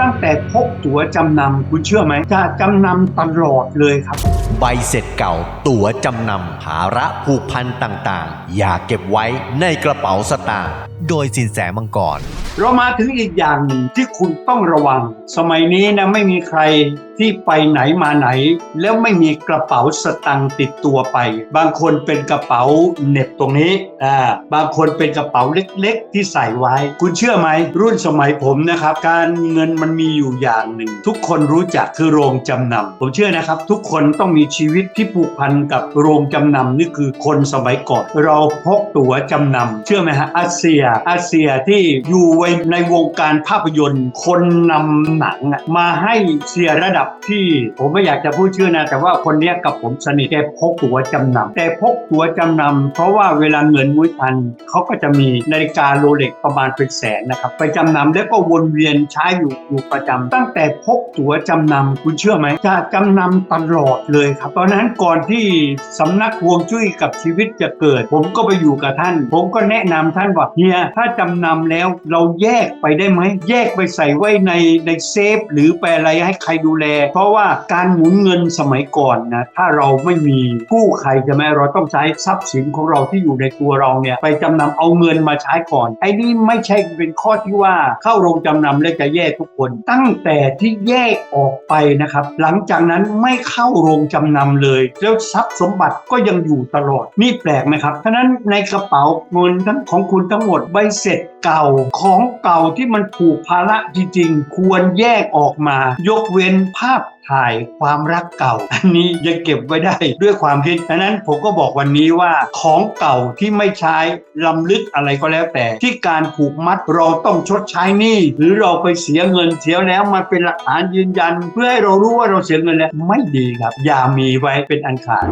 ตั้งแต่พกตั๋วจำนำคุณเชื่อไหมจะจำนำตลอดเลยครับ ใบเสร็จเก่า ตั๋วจำนำภาระผูกพันต่างๆ อย่าเก็บไว้ในกระเป๋าสตางค์โดยสินแสมังกร เรามาถึงอีกอย่างหนึ่งที่คุณต้องระวัง สมัยนี้นะไม่มีใครที่ไปไหนมาไหน แล้วไม่มีกระเป๋าสตังค์ติดตัวไป บางคนเป็นกระเป๋าเน็บตรงนี้อ่าบางคนเป็นกระเป๋าเล็ก ๆ ที่ใส่ไว้ คุณเชื่อไหมรุ่นสมัยผมนะครับ การเงินมันมีอยู่อย่างหนึ่ง ทุกคนรู้จักคือโรงจำนำผมเชื่อนะครับ ทุกคนต้องมีชีวิตที่ผูกพันกับโรงจำนำนี่คือคนสมัยก่อน เราพกตั๋วจำนำเชื่อไหมฮะอาเซียอาเซียที่อยู่ไว้ในวงการภาพยนตร์ คนนำหนังมาให้เสียระดับที่ผมไม่อยากจะพูดชื่อนะ แต่ว่าคนนี้กับผมสนิทแกพกตัวจำนำแต่พกตัวจำนำเพราะว่าเวลาเงินมุ้ยพันเขาก็จะมีนาฬิกาโรเล็กประมาณเป็นแสนนะครับไปจำนำแล้วก็วนเวียนใช้อยู่อยู่ประจำตั้งแต่พกตัวจำนำคุณเชื่อไหมจะจำนำตลอดเลยครับตอนนั้นก่อนที่สำนักวงจุ้ยกับชีวิตจะเกิด ผมก็ไปอยู่กับท่าน ผมก็แนะนำท่านว่าเฮียถ้าจำนำแล้วเราแยกไปได้ไหม แยกไปใส่ไว้ในในเซฟ หรือไปอะไรให้ใครดูแล เพราะว่าการหมุนเงินสมัยก่อนนะถ้าเราไม่มีกู้ใครใช่ไหมเราต้องใช้ทรัพย์สินของเราที่อยู่ในตัวเราเนี่ยไปจำนำเอาเงินมาใช้ก่อน ไอ้นี่ไม่ใช่เป็นข้อที่ว่าเข้าโรงจำนำแล้วจะแยกทุกคน ตั้งแต่ที่แยกออกไปนะครับ หลังจากนั้นไม่เข้าโรงจำนำเลย แล้วทรัพย์สมบัติก็ยังอยู่ตลอดนี่แปลกไหมครับฉะนั้นในกระเป๋าเงินทั้งของคุณทั้งหมดใบเสร็จเก่าของเก่าที่มันผูกภาระจริงๆ ควรแยกออกมา ยกเว้นภาพถ่ายความรักเก่า อันนี้ยังเก็บไว้ได้ด้วยความคิดฉะนั้นผมก็บอกวันนี้ว่าของเก่าที่ไม่ใช้ลำลึกอะไรก็แล้วแต่ ที่การผูกมัดเราต้องชดใช้หนี้หรือเราไปเสียเงินเสียแล้วมาเป็นหลักฐานยืนยัน เพื่อให้เรารู้ว่าเราเสียเงินแล้วไม่ดีครับอย่ามีไว้เป็นอันขาด